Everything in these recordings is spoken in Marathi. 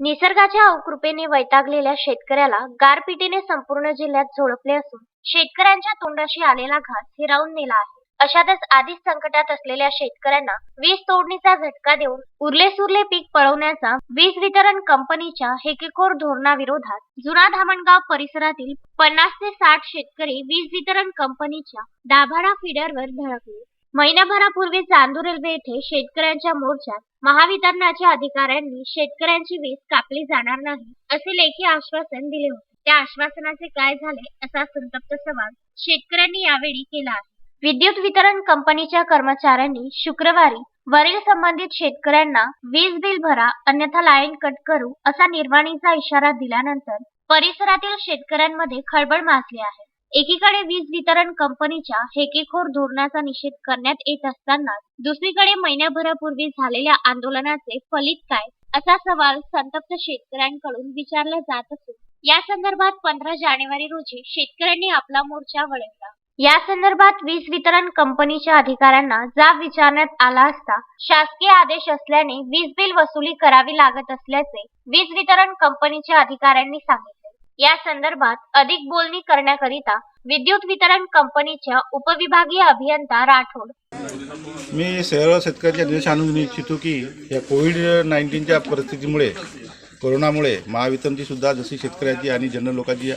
निसर्गाच्या अवकृपेने वैतागलेल्या शेतकऱ्याला गारपिटीने संपूर्ण जिल्ह्यात झोडपले असून शेतकऱ्यांच्या तोंडाशी आलेला घास हिरावून नेला आहे. अशातच आधीच संकटात असलेल्या शेतकऱ्यांना वीज तोडणीचा झटका देऊन उरले सुरले पीक पळवण्याचा वीज वितरण कंपनीच्या हेकेखोर धोरणाविरोधात जुना धामणगाव परिसरातील पन्नास ते साठ शेतकरी वीज वितरण कंपनीच्या दाभाडा फिडरवर धडकले. महिन्याभरापूर्वी चांदूर रेल्वे येथे शेतकऱ्यांच्या मोर्चात महावितरणाच्या अधिकाऱ्यांनी शेतकऱ्यांची वीज कापली जाणार नाही असे लेखी आश्वासन दिले होते. त्या आश्वासनाचे काय झाले असा संतप्त सवाल शेतकऱ्यांनी यावेळी केला आहे. विद्युत वितरण कंपनीच्या कर्मचाऱ्यांनी शुक्रवारी वरील संबंधित शेतकऱ्यांना वीज बिल भरा अन्यथा लाईन कट करू असा निर्वाणीचा इशारा दिल्यानंतर परिसरातील शेतकऱ्यांमध्ये खळबळ माजली आहे. एकीकडे वीज वितरण कंपनीच्या हेकेखोर धोरणाचा निषेध करण्यात येत असताना दुसरीकडे महिन्याभरापूर्वी झालेल्या आंदोलनाचे फलित काय असा सवाल संतप्त शेतकऱ्यांकडून विचारला जात असून या संदर्भात पंधरा जानेवारी रोजी शेतकऱ्यांनी आपला मोर्चा वळवला. या संदर्भात वीज वितरण कंपनीच्या अधिकाऱ्यांना जाब विचारण्यात आला असता शासकीय आदेश असल्याने वीज बिल वसुली करावी लागत असल्याचे वीज वितरण कंपनीच्या अधिकाऱ्यांनी सांगितले. या संदर्भात अधिक बोलणी करण्याकरिता विद्युत वितरण कंपनीच्या उपविभागीय अभियंता राठोड. मी सर्व शेतकऱ्यांच्या निर्देश आणून इच्छितो की या कोविड नाईन्टीनच्या परिस्थितीमुळे कोरोनामुळे महावितरणची सुद्धा जशी शेतकऱ्याची आणि जनरल लोकांची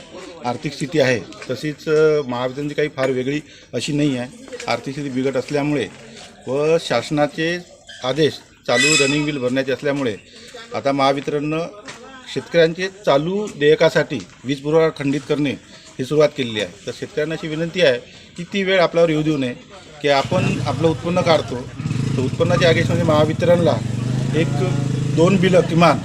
आर्थिक स्थिती आहे तशीच महावितरणची काही फार वेगळी अशी नाही आहे. आर्थिक स्थिती बिघट असल्यामुळे व शासनाचे आदेश चालू रनिंग बिल भरण्याचे असल्यामुळे आता महावितरणनं शेतकऱ्यांचे चालू देयकासाठी वीज पुरवठा खंडित करणे ही सुरुवात केलेली आहे. तर शेतकऱ्यांना अशी विनंती आहे की ती वेळ आपल्यावर येऊ देऊ नये की आपण आपलं उत्पन्न काढतो. तर उत्पन्नाच्या आगेशमध्ये महावितरणला एक दोन बिलं किमान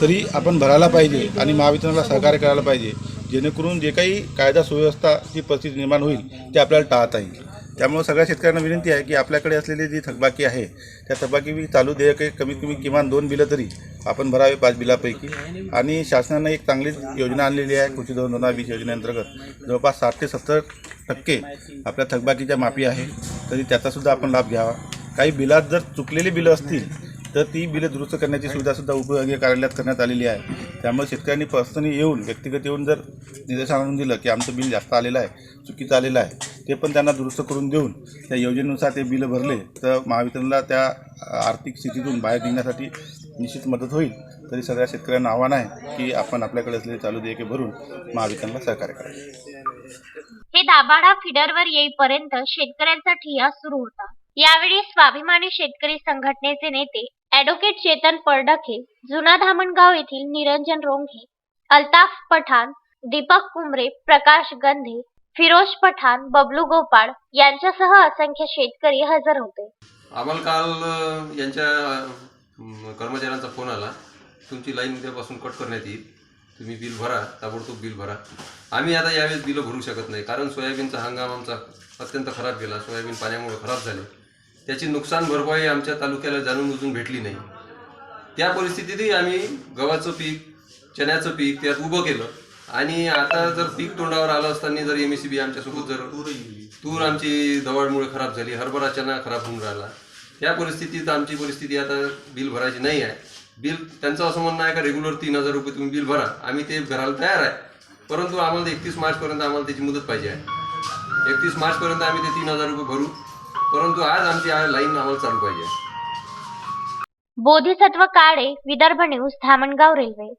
तरी आपण भरायला पाहिजे आणि महावितरणला सहकार्य करायला पाहिजे. जेणेकरून जे काही कायदा सुव्यवस्थाची परिस्थिती निर्माण होईल ते आपल्याला टाळता येईल. त्यामुळे सगळ्या शेतकऱ्यांना विनंती आहे की आपल्याकडे असलेली जी थकबाकी आहे त्या थकबाकी चालू देयके कमीत कमी किमान दोन बिलं तरी आपण भरावे पाच बिलापैकी. आणि शासनानं एक चांगली योजना आणलेली आहे कृषी दोन दोन हजार वीस योजनेअंतर्गत. जवळपास साठ ते सत्तर टक्के आपल्या थकबाकीच्या माफी आहे तरी त्याचासुद्धा आपण लाभ घ्यावा. काही बिलात जर चुकलेली बिलं असतील तर ती बिलं दुरुस्त करण्याची सुविधासुद्धा उपयोगी कार्यालयात करण्यात आलेली आहे. त्यामुळे शेतकऱ्यांनी पर्सनली येऊन व्यक्तिगत येऊन जर निदर्शन आणून दिलं की आमचं बिल जास्त आलेलं आहे चुकीचं आलेलं आहे ते पण त्यांना दुरुस्त करून देऊन त्या योजनेनुसार ते बिलं भरले तर महावितरणला त्या आर्थिक स्थितीतून बाहेर निघण्यासाठी निश्चित मदत होईल. तरी सगळ्या शेतकऱ्यांना आव्हान आहे की आपण आपल्याकडे असलेले चालू देयके भरून महावितरणला सहकार्य करावे. हे दाभाडा फिडरवर येईपर्यंत शेतकऱ्यांचा ठिया सुरू होता. यावेळी स्वाभिमानी शेतकरी संघटनेचे नेते ॲडव्होकेट चेतन परडखे जुना धामणगाव येथील निरंजन रोंघे अल्ताफ पठाण दीपक कुमरे प्रकाश गंधे फिरोज पठाण बबलू गोपाळ यांच्यासह असंख्य शेतकरी हजर होते. आम्हाला काल यांच्या कर्मचाऱ्यांचा फोन आला. तुमची लाईन उद्यापासून कट करण्यात येईल. तुम्ही बिल भरा ताबडतोब बिल भरा. आम्ही आता यावेळेस बिलं भरू शकत नाही कारण सोयाबीनचा हंगाम आमचा अत्यंत खराब गेला. सोयाबीन पाण्यामुळे खराब झाले. त्याची नुकसान भरपाई आमच्या तालुक्याला जाणून बुजून भेटली नाही. त्या परिस्थितीतही आम्ही गव्हाचं पीक चण्याचं पीक त्यात उभं केलं. आणि आता जर पीक तोंडावर आलं असताना जर एम सी बी आमच्यासोबत जर तूर आमची दवाडमुळे खराब झाली हरभरा चना खराब होऊन राहिला. त्या परिस्थितीत आमची परिस्थिती आता बिल भरायची नाही आहे. बिल त्यांचं असं म्हणणं आहे का रेग्युलर तीन हजार रुपये तुम्ही बिल भरा. आम्ही ते भरायला तयार आहे. परंतु आम्हाला एकतीस मार्चपर्यंत आम्हाला त्याची मुदत पाहिजे आहे. एकतीस मार्चपर्यंत आम्ही ते तीन हजार रुपये भरू. परंतु आज आमची आ- लाईन आम्हाला चालू पाहिजे. Bodhisattva Kale Vidarbha news Dhamangaon railway.